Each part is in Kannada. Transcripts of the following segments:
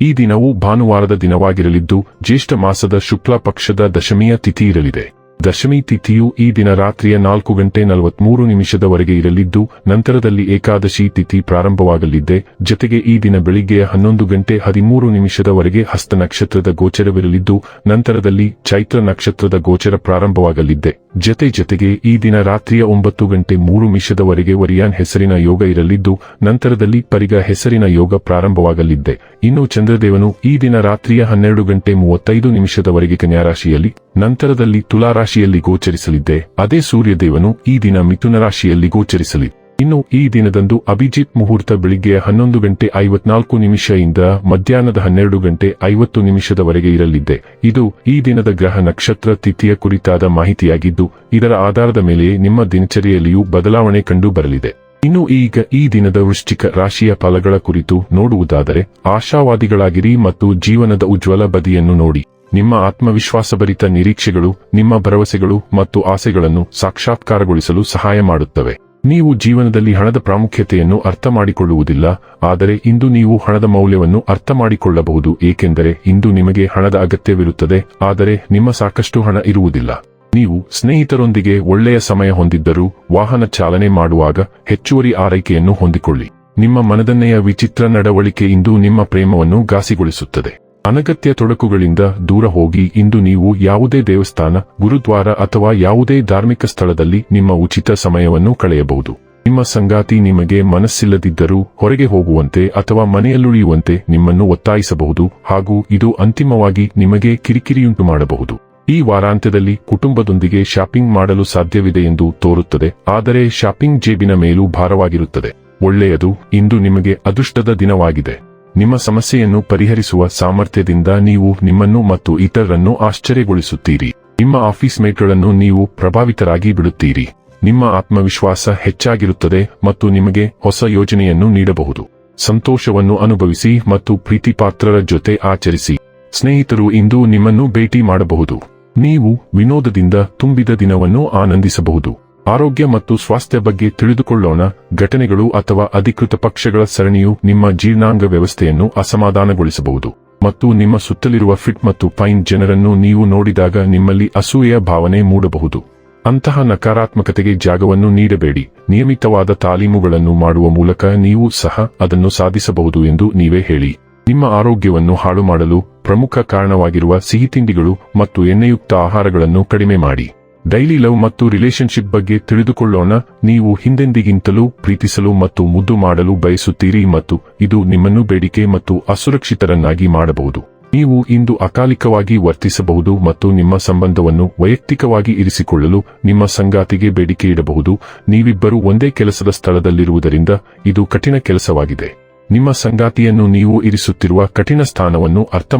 ಈ ದಿನವು ಭಾನುವಾರದ ದಿನವಾಗಿರಲಿದ್ದು, ಜ್ಯೇಷ್ಠ ಮಾಸದ ಶುಕ್ಲ ಪಕ್ಷದ ದಶಮಿಯ ತಿಥಿ ಇರಲಿದೆ. ದಶಮಿ ತಿಥಿಯು ಈ ದಿನ ರಾತ್ರಿಯ ನಾಲ್ಕು ಗಂಟೆ ನಲವತ್ಮೂರು ನಿಮಿಷದವರೆಗೆ ಇರಲಿದ್ದು, ನಂತರದಲ್ಲಿ ಏಕಾದಶಿ ತಿಥಿ ಪ್ರಾರಂಭವಾಗಲಿದ್ದೆ ಜತೆಗೆ ಈ ದಿನ ಬೆಳಿಗ್ಗೆಯ ಹನ್ನೊಂದು ಗಂಟೆ ಹದಿಮೂರು ನಿಮಿಷದವರೆಗೆ ಹಸ್ತ ನಕ್ಷತ್ರದ ಗೋಚರವಿರಲಿದ್ದು, ನಂತರದಲ್ಲಿ ಚೈತ್ರ ನಕ್ಷತ್ರದ ಗೋಚರ ಪ್ರಾರಂಭವಾಗಲಿದ್ದೆ ಜತೆ ಜತೆಗೆ ಈ ದಿನ ರಾತ್ರಿಯ ಒಂಬತ್ತು ಗಂಟೆ ಮೂರು ನಿಮಿಷದವರೆಗೆ ವರಿಯಾನ್ ಹೆಸರಿನ ಯೋಗ ಇರಲಿದ್ದು, ನಂತರದಲ್ಲಿ ಪರಿಗ ಹೆಸರಿನ ಯೋಗ ಪ್ರಾರಂಭವಾಗಲಿದ್ದೆ. ಇನ್ನು ಚಂದ್ರದೇವನು ಈ ದಿನ ರಾತ್ರಿಯ ಹನ್ನೆರಡು ಗಂಟೆ ಮೂವತ್ತೈದು ನಿಮಿಷದವರೆಗೆ ಕನ್ಯಾರಾಶಿಯಲ್ಲಿ, ನಂತರದಲ್ಲಿ ತುಲಾರಾಶಿಯಲ್ಲಿ ಗೋಚರಿಸಲಿದ್ದೆ. ಅದೇ ಸೂರ್ಯದೇವನು ಈ ದಿನ ಮಿಥುನ ರಾಶಿಯಲ್ಲಿ ಗೋಚರಿಸಲಿ. ಇನ್ನು ಈ ದಿನದಂದು ಅಭಿಜಿತ್ ಮುಹೂರ್ತ ಬೆಳಿಗ್ಗೆ ಹನ್ನೊಂದು ಗಂಟೆ ಐವತ್ನಾಲ್ಕು ನಿಮಿಷದಿಂದ ಮಧ್ಯಾಹ್ನದ ಹನ್ನೆರಡು ಗಂಟೆ ಐವತ್ತು ನಿಮಿಷದವರೆಗೆ ಇರಲಿದೆ. ಇದು ಈ ದಿನದ ಗ್ರಹ ನಕ್ಷತ್ರ ತಿಥಿಯ ಕುರಿತಾದ ಮಾಹಿತಿಯಾಗಿದ್ದು, ಇದರ ಆಧಾರದ ಮೇಲೆ ನಿಮ್ಮ ದಿನಚರಿಯಲ್ಲಿಯೂ ಬದಲಾವಣೆ ಕಂಡು ಬರಲಿದೆ ಇನ್ನು ಈಗ ಈ ದಿನದ ವೃಶ್ಚಿಕ ರಾಶಿಯ ಫಲಗಳ ಕುರಿತು ನೋಡುವುದಾದರೆ, ಆಶಾವಾದಿಗಳಾಗಿರಿ ಮತ್ತು ಜೀವನದ ಉಜ್ವಲ ಬದಿಯನ್ನು ನೋಡಿ. ನಿಮ್ಮ ಆತ್ಮವಿಶ್ವಾಸಭರಿತ ನಿರೀಕ್ಷೆಗಳು, ನಿಮ್ಮ ಭರವಸೆಗಳು ಮತ್ತು ಆಸೆಗಳನ್ನು ಸಾಕ್ಷಾತ್ಕಾರಗೊಳಿಸಲು ಸಹಾಯ ಮಾಡುತ್ತವೆ. ನೀವು ಜೀವನದಲ್ಲಿ ಹಣದ ಪ್ರಾಮುಖ್ಯತೆಯನ್ನು ಅರ್ಥ ಮಾಡಿಕೊಳ್ಳುವುದಿಲ್ಲ, ಆದರೆ ಇಂದು ನೀವು ಹಣದ ಮೌಲ್ಯವನ್ನು ಅರ್ಥ ಮಾಡಿಕೊಳ್ಳಬಹುದು, ಏಕೆಂದರೆ ಇಂದು ನಿಮಗೆ ಹಣದ ಅಗತ್ಯವಿರುತ್ತದೆ, ಆದರೆ ನಿಮ್ಮ ಸಾಕಷ್ಟು ಹಣ ಇರುವುದಿಲ್ಲ. ನೀವು ಸ್ನೇಹಿತರೊಂದಿಗೆ ಒಳ್ಳೆಯ ಸಮಯ ಹೊಂದಿದ್ದರೂ ವಾಹನ ಚಾಲನೆ ಮಾಡುವಾಗ ಹೆಚ್ಚುವರಿ ಆರೈಕೆಯನ್ನು ಹೊಂದಿಕೊಳ್ಳಿ. ನಿಮ್ಮ ಮನದನ್ನೆಯ ವಿಚಿತ್ರ ನಡವಳಿಕೆ ಇಂದು ನಿಮ್ಮ ಪ್ರೇಮವನ್ನು ಘಾಸಿಗೊಳಿಸುತ್ತದೆ. ಅನಗತ್ಯ ತೊಡಕುಗಳಿಂದ ದೂರ ಹೋಗಿ ಇಂದು ನೀವು ಯಾವುದೇ ದೇವಸ್ಥಾನ, ಗುರುದ್ವಾರ ಅಥವಾ ಯಾವುದೇ ಧಾರ್ಮಿಕ ಸ್ಥಳದಲ್ಲಿ ನಿಮ್ಮ ಉಚಿತ ಸಮಯವನ್ನು ಕಳೆಯಬಹುದು. ನಿಮ್ಮ ಸಂಗಾತಿ ನಿಮಗೆ ಮನಸ್ಸಿಲ್ಲದಿದ್ದರೂ ಹೊರಗೆ ಹೋಗುವಂತೆ ಅಥವಾ ಮನೆಯಲ್ಲುಳಿಯುವಂತೆ ನಿಮ್ಮನ್ನು ಒತ್ತಾಯಿಸಬಹುದು ಹಾಗೂ ಇದು ಅಂತಿಮವಾಗಿ ನಿಮಗೆ ಕಿರಿಕಿರಿಯುಂಟು ಮಾಡಬಹುದು. ಈ ವಾರಾಂತ್ಯದಲ್ಲಿ ಕುಟುಂಬದೊಂದಿಗೆ ಶಾಪಿಂಗ್ ಮಾಡಲು ಸಾಧ್ಯವಿದೆ ಎಂದು ತೋರುತ್ತದೆ, ಆದರೆ ಶಾಪಿಂಗ್ ಜೇಬಿನ ಮೇಲೂ ಭಾರವಾಗಿರುತ್ತದೆ. ಒಳ್ಳೆಯದು, ಇಂದು ನಿಮಗೆ ಅದೃಷ್ಟದ ದಿನವಾಗಿದೆ. ನಿಮ್ಮ ಸಮಸ್ಯೆಯನ್ನು ಪರಿಹರಿಸುವ ಸಾಮರ್ಥ್ಯದಿಂದ ನೀವು ನಿಮ್ಮನ್ನು ಮತ್ತು ಇತರರನ್ನು ಆಶ್ಚರ್ಯಗೊಳಿಸುತ್ತೀರಿ. ನಿಮ್ಮ ಆಫೀಸ್ ಮೇಟ್ಗಳನ್ನು ನೀವು ಪ್ರಭಾವಿತರಾಗಿ ಬಿಡುತ್ತೀರಿ. ನಿಮ್ಮ ಆತ್ಮವಿಶ್ವಾಸ ಹೆಚ್ಚಾಗಿರುತ್ತದೆ ಮತ್ತು ನಿಮಗೆ ಹೊಸ ಯೋಜನೆಯನ್ನು ನೀಡಬಹುದು. ಸಂತೋಷವನ್ನು ಅನುಭವಿಸಿ ಮತ್ತು ಪ್ರೀತಿಪಾತ್ರರ ಜೊತೆ ಆಚರಿಸಿ. ಸ್ನೇಹಿತರು, ಇಂದು ನಿಮ್ಮನ್ನು ಭೇಟಿ ಮಾಡಬಹುದು. ನೀವು ವಿನೋದದಿಂದ ತುಂಬಿದ ದಿನವನ್ನು ಆನಂದಿಸಬಹುದು. ಆರೋಗ್ಯ ಮತ್ತು ಸ್ವಾಸ್ಥ್ಯ ಬಗ್ಗೆ ತಿಳಿದುಕೊಳ್ಳೋಣ, ಘಟನೆಗಳು ಅಥವಾ ಅಧಿಕೃತ ಪಕ್ಷಗಳ ಸರಣಿಯು ನಿಮ್ಮ ಜೀರ್ಣಾಂಗ ವ್ಯವಸ್ಥೆಯನ್ನು ಅಸಮಾಧಾನಗೊಳಿಸಬಹುದು ಮತ್ತು ನಿಮ್ಮ ಸುತ್ತಲಿರುವ ಫಿಟ್ ಮತ್ತು ಫೈನ್ ಜನರನ್ನು ನೀವು ನೋಡಿದಾಗ ನಿಮ್ಮಲ್ಲಿ ಅಸೂಯೆಯ ಭಾವನೆ ಮೂಡಬಹುದು. ಅಂತಹ ನಕಾರಾತ್ಮಕತೆಗೆ ಜಾಗವನ್ನು ನೀಡಬೇಡಿ, ನಿಯಮಿತವಾದ ತಾಲೀಮುಗಳನ್ನು ಮಾಡುವ ಮೂಲಕ ನೀವು ಸಹ ಅದನ್ನು ಸಾಧಿಸಬಹುದು ಎಂದು ನೀವೇ ಹೇಳಿ. ನಿಮ್ಮ ಆರೋಗ್ಯವನ್ನು ಹಾಳು ಮಾಡಲು ಪ್ರಮುಖ ಕಾರಣವಾಗಿರುವ ಸಿಹಿತಿಂಡಿಗಳು ಮತ್ತು ಎಣ್ಣೆಯುಕ್ತ ಆಹಾರಗಳನ್ನು ಕಡಿಮೆ ಮಾಡಿ. ಡೈಲಿ ಲವ್ ಮತ್ತು ರಿಲೇಶನ್ಶಿಪ್ ಬಗ್ಗೆ ತಿಳಿದುಕೊಳ್ಳೋಣ. ನೀವು ಹಿಂದೆಂದಿಗಿಂತಲೂ ಪ್ರೀತಿಸಲು ಮತ್ತು ಮುದ್ದು ಮಾಡಲು ಬಯಸುತ್ತೀರಿ ಮತ್ತು ಇದು ನಿಮ್ಮನ್ನು ಬೇಡಿಕೆ ಮತ್ತು ಅಸುರಕ್ಷಿತರನ್ನಾಗಿ ಮಾಡಬಹುದು. ನೀವು ಇಂದು ಅಕಾಲಿಕವಾಗಿ ವರ್ತಿಸಬಹುದು ಮತ್ತು ನಿಮ್ಮ ಸಂಬಂಧವನ್ನು ವೈಯಕ್ತಿಕವಾಗಿ ಇರಿಸಿಕೊಳ್ಳಲು ನಿಮ್ಮ ಸಂಗಾತಿಗೆ ಬೇಡಿಕೆ ಇಡಬಹುದು. ನೀವಿಬ್ಬರು ಒಂದೇ ಕೆಲಸದ ಸ್ಥಳದಲ್ಲಿರುವುದರಿಂದ ಇದು ಕಠಿಣ ಕೆಲಸವಾಗಿದೆ. ನಿಮ್ಮ ಸಂಗಾತಿಯನ್ನು ನೀವು ಇರಿಸುತ್ತಿರುವ ಕಠಿಣ ಸ್ಥಾನವನ್ನು ಅರ್ಥ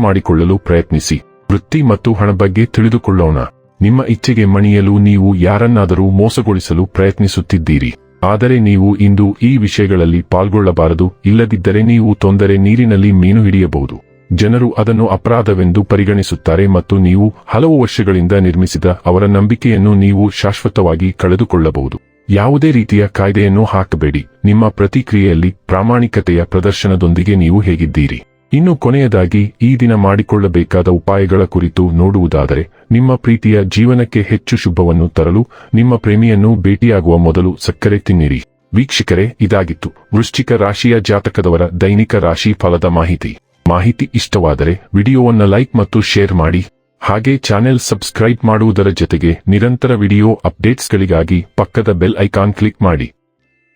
ಪ್ರಯತ್ನಿಸಿ. ವೃತ್ತಿ ಮತ್ತು ಹಣ ಬಗ್ಗೆ ತಿಳಿದುಕೊಳ್ಳೋಣ. ನಿಮ್ಮ ಇಚ್ಛೆಗೆ ಮಣಿಯಲು ನೀವು ಯಾರನ್ನಾದರೂ ಮೋಸಗೊಳಿಸಲು ಪ್ರಯತ್ನಿಸುತ್ತಿದ್ದೀರಿ. ಆದರೆ ನೀವು ಇಂದು ಈ ವಿಷಯಗಳಲ್ಲಿ ಪಾಲ್ಗೊಳ್ಳಬಾರದು. ಇಲ್ಲದಿದ್ದರೆ ನೀವು ತೊಂದರೆ ನೀರಿನಲ್ಲಿ ಮೀನು ಹಿಡಿಯಬಹುದು. ಜನರು ಅದನ್ನು ಅಪರಾಧವೆಂದು ಪರಿಗಣಿಸುತ್ತಾರೆ ಮತ್ತು ನೀವು ಹಲವು ವರ್ಷಗಳಿಂದ ನಿರ್ಮಿಸಿದ ಅವರ ನಂಬಿಕೆಯನ್ನು ನೀವು ಶಾಶ್ವತವಾಗಿ ಕಳೆದುಕೊಳ್ಳಬಹುದು. ಯಾವುದೇ ರೀತಿಯ ಕಾಯ್ದೆಯನ್ನು ಹಾಕಬೇಡಿ. ನಿಮ್ಮ ಪ್ರತಿಕ್ರಿಯೆಯಲ್ಲಿ ಪ್ರಾಮಾಣಿಕತೆಯ ಪ್ರದರ್ಶನದೊಂದಿಗೆ ನೀವು ಹೇಗಿದ್ದೀರಿ? ಇನ್ನು ಕೊನೆಯದಾಗಿ ಈ ದಿನ ಮಾಡಿಕೊಳ್ಳಬೇಕಾದ ಉಪಾಯಗಳ ಕುರಿತು ನೋಡುವುದಾದರೆ, ನಿಮ್ಮ ಪ್ರೀತಿಯ ಜೀವನಕ್ಕೆ ಹೆಚ್ಚು ಶುಭವನ್ನು ತರಲು ನಿಮ್ಮ ಪ್ರೇಮಿಯನ್ನು ಭೇಟಿಯಾಗುವ ಮೊದಲು ಸಕ್ಕರೆ ತಿನ್ನಿರಿ. ವೀಕ್ಷಕರೇ, ಇದಾಗಿತ್ತು ವೃಶ್ಚಿಕ ರಾಶಿಯ ಜಾತಕದವರ ದೈನಿಕ ರಾಶಿ ಫಲದ ಮಾಹಿತಿ. ಮಾಹಿತಿ ಇಷ್ಟವಾದರೆ ವಿಡಿಯೋವನ್ನ ಲೈಕ್ ಮತ್ತು ಶೇರ್ ಮಾಡಿ. ಹಾಗೆ ಚಾನೆಲ್ ಸಬ್ಸ್ಕ್ರೈಬ್ ಮಾಡುವುದರ ಜೊತೆಗೆ ನಿರಂತರ ವಿಡಿಯೋ ಅಪ್ಡೇಟ್ಸ್ಗಳಿಗಾಗಿ ಪಕ್ಕದ ಬೆಲ್ ಐಕಾನ್ ಕ್ಲಿಕ್ ಮಾಡಿ.